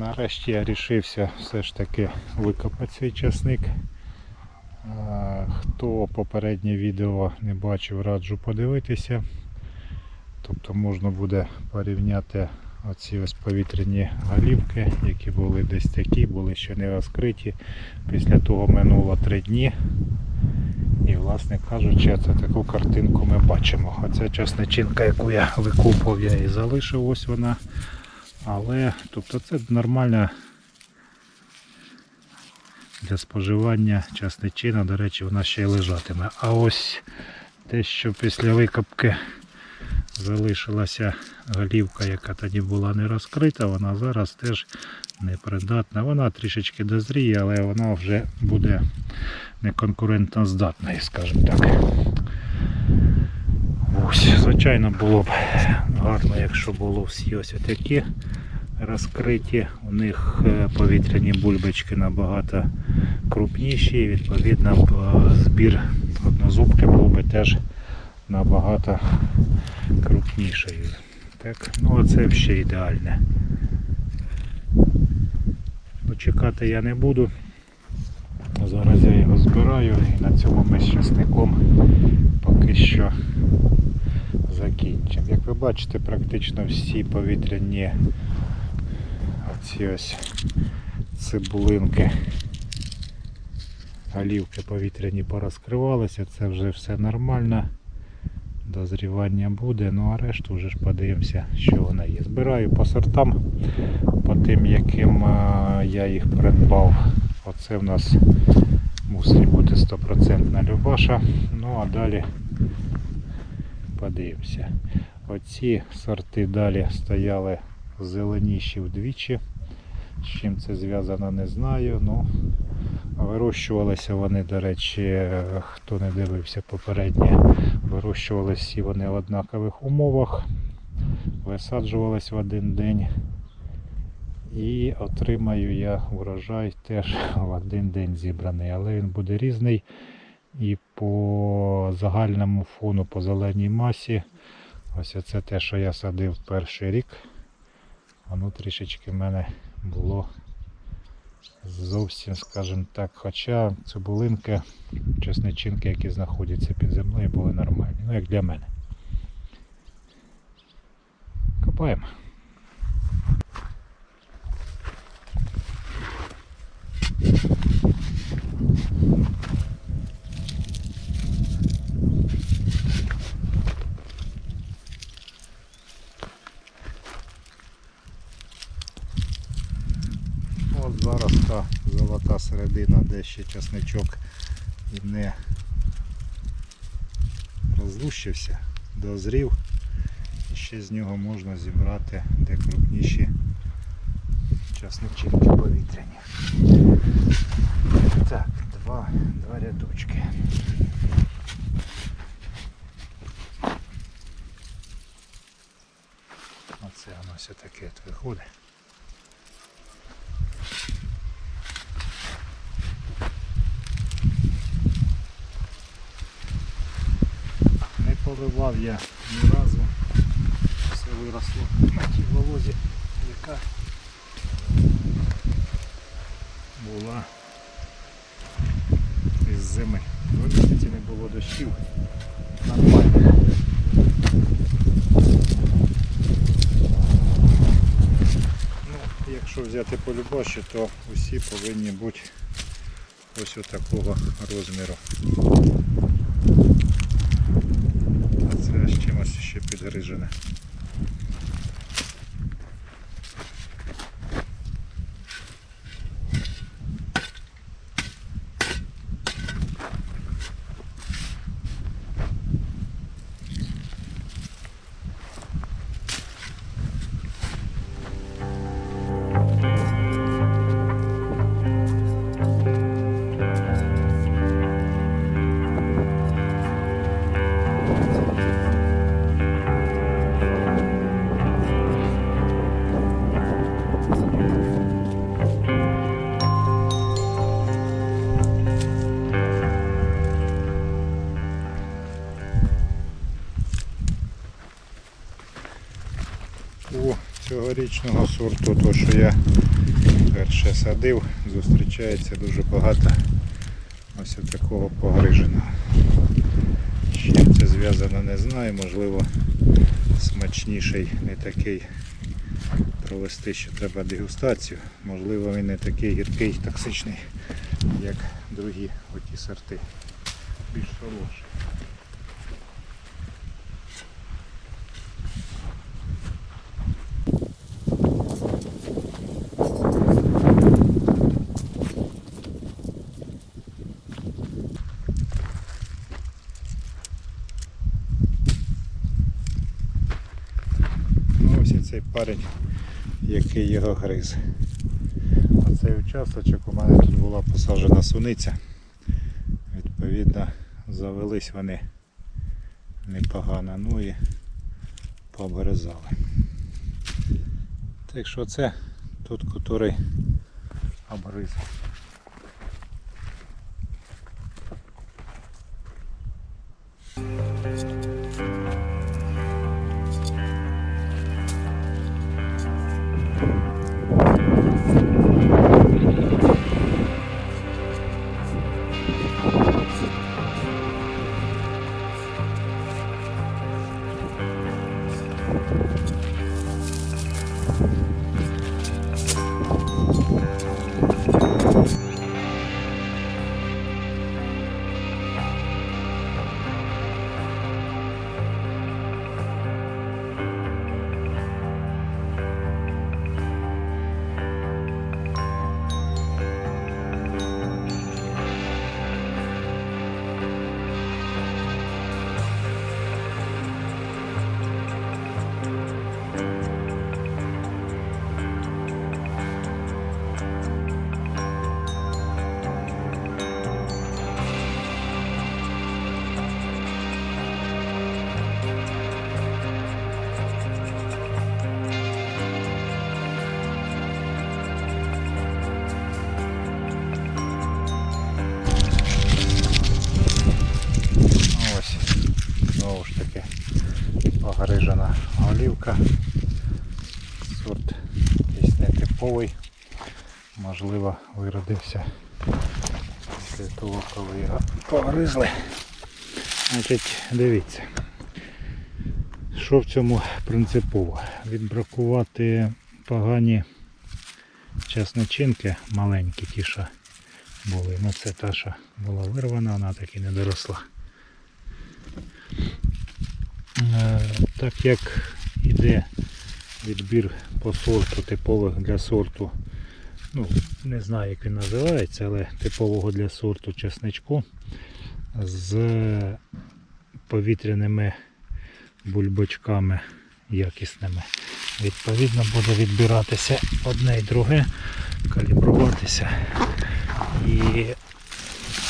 Нарешті я рішився все ж таки викопати цей часник. Хто попереднє відео не бачив, раджу подивитися. Тобто можна буде порівняти оці ось повітряні галівки, які були десь такі, були ще не розкриті. Після того минуло три дні. І, власне кажучи, це таку картинку ми бачимо. Оця часничинка, яку я викупав, я і залишив, ось вона. Але тобто це нормальна для споживання часничина, до речі, вона ще й лежатиме. А ось те, що після викопки залишилася голівка, яка тоді була не розкрита, вона зараз теж непридатна. Вона трішечки дозріє, але вона вже буде неконкурентно здатною, скажімо так. Ось, звичайно, було б гарно, якщо було всі ось такі розкриті. У них е, повітряні бульбочки набагато крупніші, і відповідно е, збір однозубки був би теж набагато крупніший. Так, ну а це ще ідеальне. Ну, чекати я не буду. Зараз я його збираю і на цьому ми з часником поки що закінчимо. Як ви бачите, практично всі повітряні оці ось цибулинки, голівки повітряні порозкривалися, це вже все нормально. Дозрівання буде, ну а решту вже ж подивимося, що вона є. Збираю по сортам, по тим, яким я їх придбав. Оце в нас мусить бути 100% Любаша. Ну а далі подивимося. Оці сорти далі стояли зеленіші вдвічі. З чим це зв'язано, не знаю. Ну, вирощувалися вони, до речі, хто не дивився попереднє, вирощувалися всі вони в однакових умовах, висаджувались в один день. І отримаю я урожай теж в один день зібраний, але він буде різний. І по загальному фону, по зеленій масі, ось це те, що я садив перший рік, воно трішечки в мене було зовсім, скажімо так, хоча цибулинки, чесничинки, які знаходяться під землею, були нормальні. Ну, як для мене. Копаємо. От зараз та золота середина, де ще часничок і не розлущився, дозрів. І ще з нього можна зібрати де крупніші часничинки повітряні. Так, два, два рядочки. Оце воно все таке виходить. Не поливав я ні разу. Все виросло на тій волозі, яка була із зими. Два місяці не було дощів. Нормально. Ну, якщо взяти по любаші, то усі повинні бути ось отакого розміру. А з ще підгрижене. Цьогорічного сорту, то що я Перше садив, зустрічається дуже багато ось такого погриженого. Чим це зв'язано, не знаю. Можливо, смачніший не такий провести, що треба дегустацію. Можливо, він не такий гіркий, токсичний, як другі оті сорти. Більш солодший. Ну, ось і цей парень, який його гриз. Оцей участочок у мене тут була посаджена суниця. Відповідно, завелись вони непогано, ну і пообгризали. Так що це тут, котрий обгриз. Можливо, виродився після того, коли його погризли. Значить, дивіться. Що в цьому принципово? Відбракувати погані часничинки, маленькі ті, що були. Ну це та, що була вирвана, вона так і не доросла. Е, Так як іде відбір по сорту, типових для сорту, ну, не знаю як він називається, але типового для сорту чесничку з повітряними бульбочками якісними. Відповідно буде відбиратися одне і друге, калібруватися. І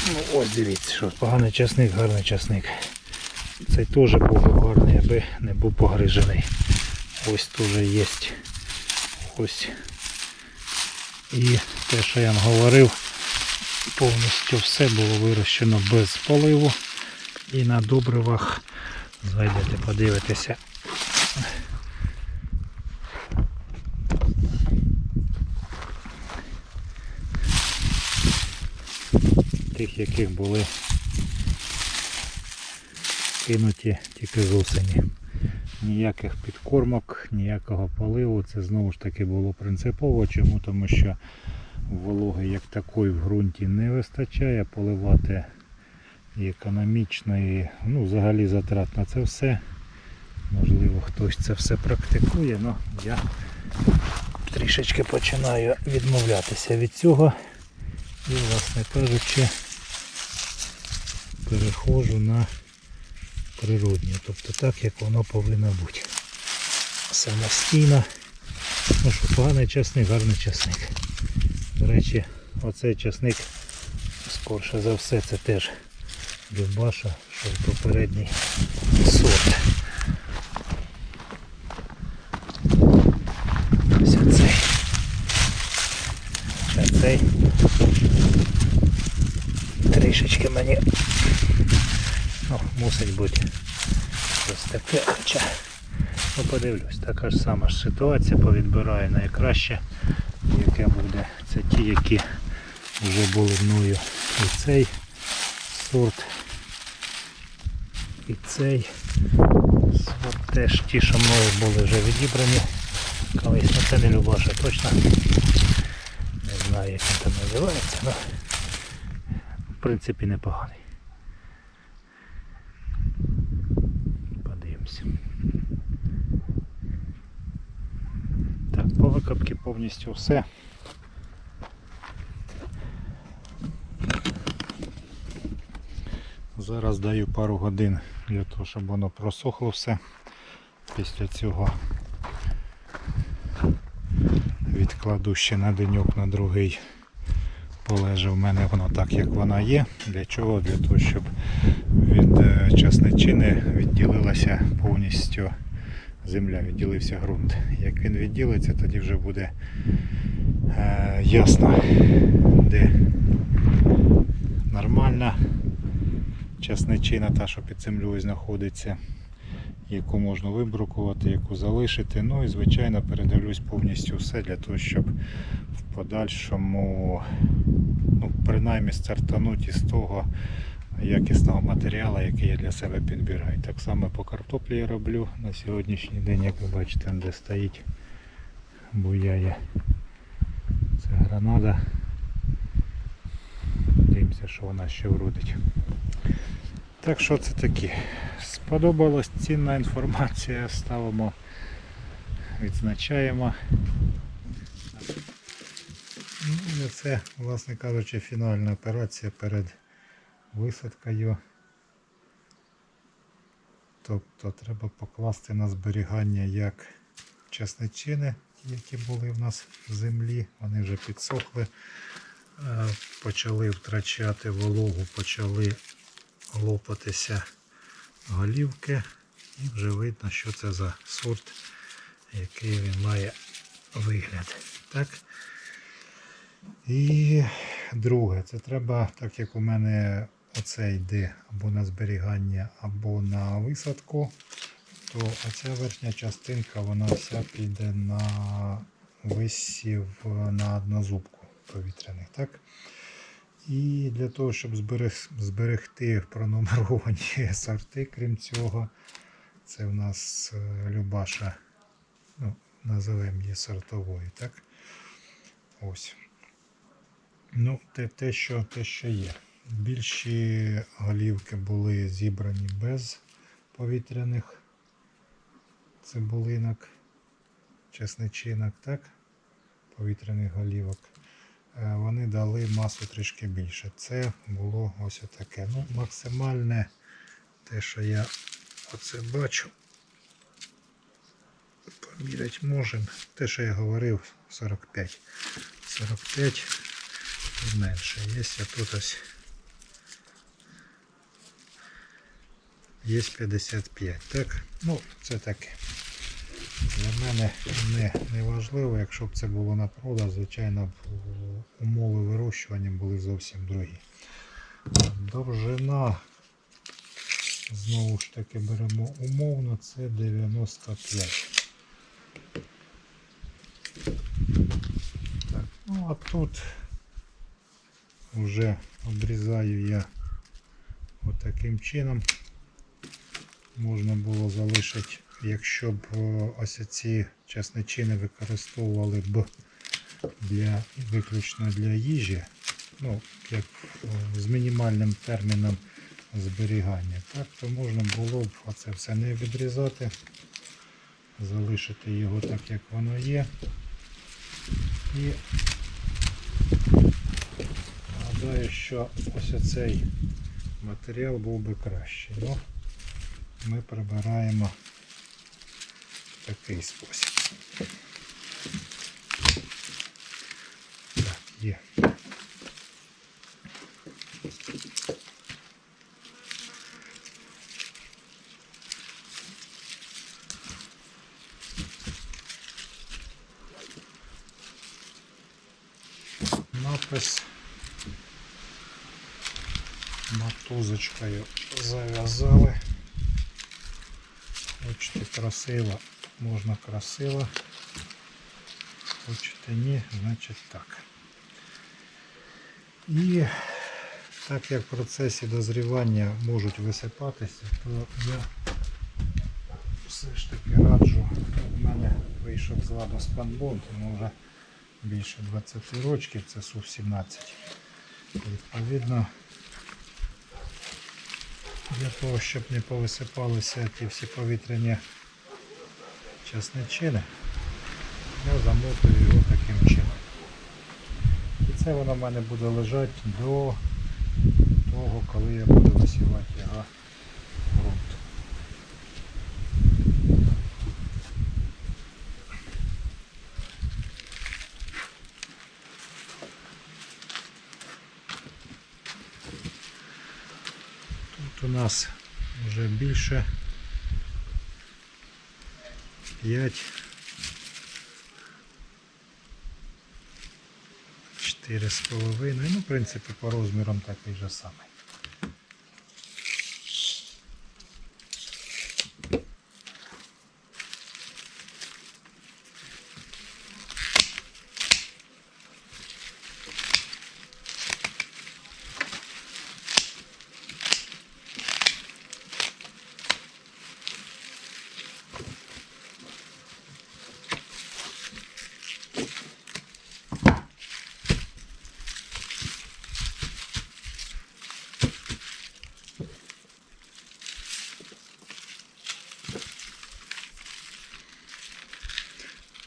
ну, ось дивіться, що поганий часник, гарний часник. Цей теж був гарний, аби не був погрижений. Ось теж є. Ось. І те, що я вам говорив, повністю все було вирощено без поливу. І на добривах зайдете, подивитеся. Тих, яких були кинуті тільки з осені. Ніяких підкормок, ніякого поливу. Це знову ж таки було принципово. Чому? Тому що вологи як такої в ґрунті не вистачає, поливати і економічно, і ну, взагалі затрат на це все. Можливо, хтось це все практикує, але я трішечки починаю відмовлятися від цього. І, власне кажучи, переходжу на природнє, тобто так, як воно повинно бути. Самостійно. Ну що, поганий часник, гарний часник. До речі, оцей часник, скорше за все, це теж Любаша, що й попередній сорт. Ось оцей. А цей трішечки мені ну, мусить бути щось таке, хоча ну, подивлюсь, така ж сама ж ситуація, повідбираю найкраще яке буде. Це ті, які вже були мною і цей сорт. І цей сорт теж ті, що мною були вже відібрані. Колись, ну це не Любаша точно. Не знаю як він там називається, але в принципі непоганий. Подивимося. Викопці повністю все. Зараз даю пару годин для того, щоб воно просохло все. Після цього відкладу ще на деньок на другий. Полеже в мене воно так, як вона є. Для чого? Для того, щоб від е, часничини відділилася повністю земля, відділився ґрунт. Як він відділиться, тоді вже буде е, ясно, де нормальна часничина, та, що під землею знаходиться, яку можна вибрукувати, яку залишити. Ну і звичайно передивлюсь повністю все для того, щоб в подальшому ну, принаймні стартанути із того якісного матеріалу, який я для себе підбираю. Так само по картоплі я роблю на сьогоднішній день, як ви бачите, де стоїть буяє. Це гранада. Дивимося, що вона ще вродить. Так що це таке. Сподобалась цінна інформація, ставимо, відзначаємо. Ну, і це, власне кажучи, фінальна операція перед висадкою. Тобто треба покласти на зберігання як часничини, які були в нас в землі, вони вже підсохли, е, почали втрачати вологу, почали лопатися голівки і вже видно, що це за сорт, який він має вигляд. Так? І друге, це треба, так як у мене оце йде або на зберігання, або на висадку, то оця верхня частинка вона вся піде на висів на однозубку повітряних. так? І для того, щоб зберег- зберегти пронумеровані сорти, крім цього, це в нас е, Любаша, ну, називаємо її сортовою, так? Ось. Ну, те, те, що, те, що є. Більші голівки були зібрані без повітряних цибулинок, чесничинок, так? Повітряних голівок. Е, Вони дали масу трішки більше. Це було ось таке. Ну, максимальне те, що я оце бачу. Поміряти можемо. Те, що я говорив, 45. 45 і менше. Є тут ось. Є 55. Так? Ну, це таке. Для мене не, не важливо, якщо б це було на продаж, звичайно, б умови вирощування були зовсім другі. Довжина, знову ж таки беремо умовно, це 95. Так, ну а тут вже обрізаю я отаким чином. Можна було залишити, якщо б е, ось ці часничини використовували б для виключно для їжі, ну, як е, з мінімальним терміном зберігання, так, то можна було б оце все не відрізати, залишити його так, як воно є. І гадаю, що ось оцей матеріал був би кращий. Ну, ми прибираємо в такий спосіб. Так, є. Напис мотузочкою зав'язали. Красиво, можна красиво. Хочете ні, значить так. І так як в процесі дозрівання можуть висипатися, то я все ж таки раджу. У мене вийшов з ладу спанбон, тому вже більше 20 років, це сув 17. Відповідно, для того, щоб не повисипалися ті всі повітряні часничини, я замотую його таким чином. І це воно в мене буде лежати до того, коли я буду висівати його в ґрунт. Тут у нас вже більше 5 4,5. Ну, в принципі, по розмірам такий же самий.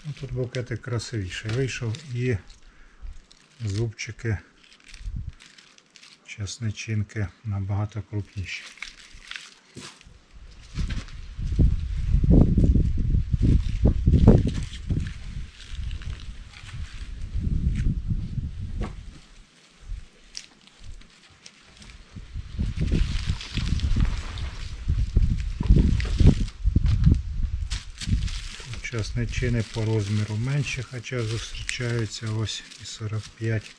Ну, Тут букетик красивіший вийшов і зубчики часничинки набагато крупніші. Часничини по розміру менші, хоча зустрічаються ось і 45.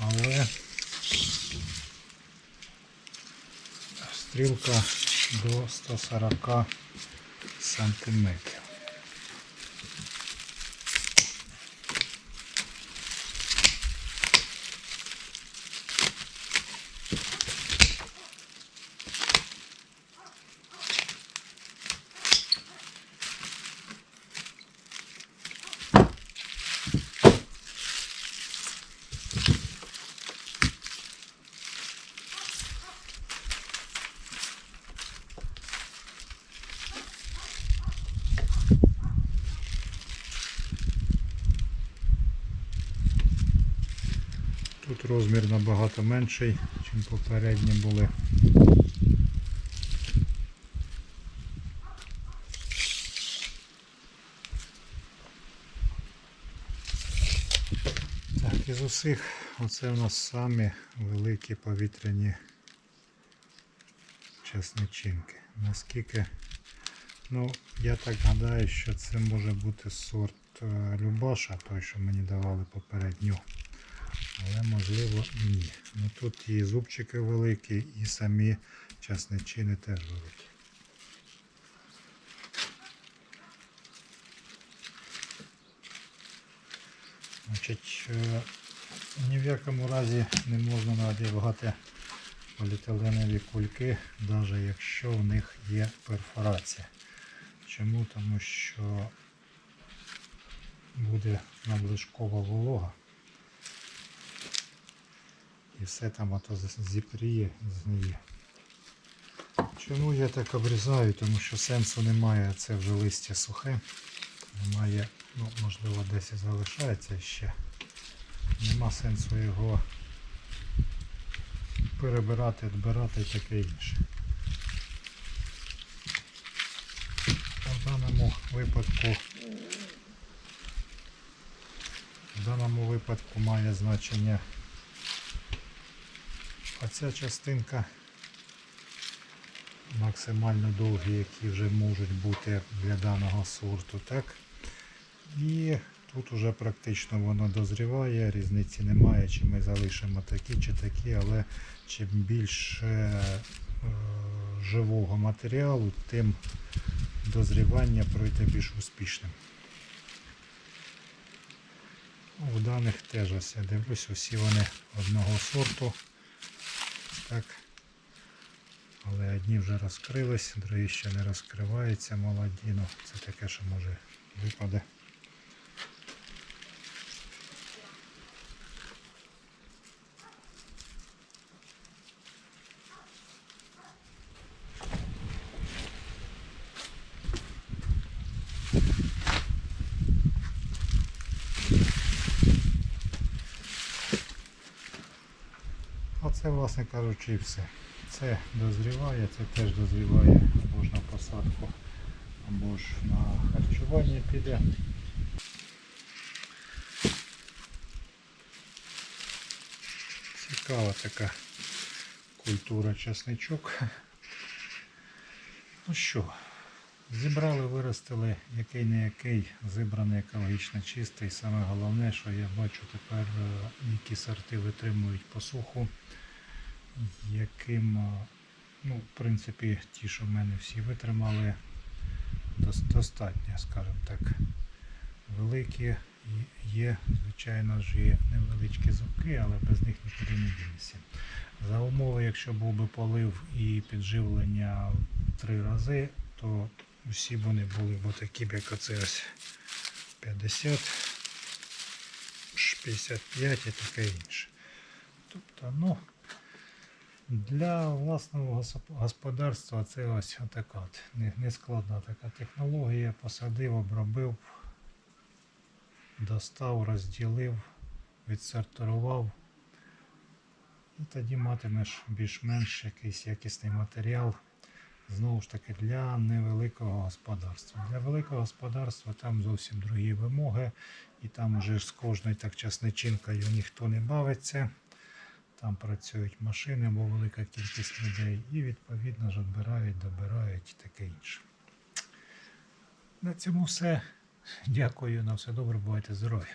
Але стрілка до 140 сантиметрів. Тут розмір набагато менший, ніж попередні були. Так, із усіх оце у нас самі великі повітряні часничинки. Наскільки, ну, я так гадаю, що це може бути сорт е, Любаша, той, що мені давали попередньо. Але можливо і ні. Ну тут і зубчики великі, і самі часничини теж великі. Значить, е, ні в якому разі не можна надягати поліетиленові кульки, навіть якщо в них є перфорація. Чому? Тому що буде надлишкова волога і все там ото зіпріє, згниє. Чому я так обрізаю? Тому що сенсу немає, це вже листя сухе. Немає, ну можливо десь і залишається ще. Нема сенсу його перебирати, відбирати і таке інше. В даному випадку в даному випадку має значення Оця частинка максимально довгі, які вже можуть бути для даного сорту. так. І тут вже практично воно дозріває, різниці немає, чи ми залишимо такі чи такі, але чим більше е, живого матеріалу, тим дозрівання пройде більш успішним. В даних теж ось я дивлюсь, усі вони одного сорту. Так. Але одні вже розкрились, другі ще не розкриваються, молоді. Ну, це таке, що може випаде. Оце, власне кажучи, і все. Це дозріває, це теж дозріває або ж на посадку, або ж на харчування піде. Цікава така культура чесничок. Ну що, зібрали, виростили який не який, зібраний екологічно чистий. Саме головне, що я бачу тепер, е, які сорти витримують посуху, яким, е, ну, в принципі, ті, що в мене всі витримали, достатньо, скажімо так, великі. Є, звичайно ж, і невеличкі зубки, але без них нікуди не дінешся. За умови, якщо був би полив і підживлення три рази, то всі вони були б такі, як оце ось 50, 55 і таке інше. Тобто, ну, для власного господарства це ось така нескладна така технологія. Посадив, обробив, достав, розділив, відсортував. І тоді матимеш більш-менш якийсь якісний матеріал. Знову ж таки, для невеликого господарства. Для великого господарства там зовсім другі вимоги, і там вже з кожною так часничинкою ніхто не бавиться. Там працюють машини, бо велика кількість людей, і відповідно ж відбирають, добирають і таке інше. На цьому все. Дякую, на все добре, бувайте здорові.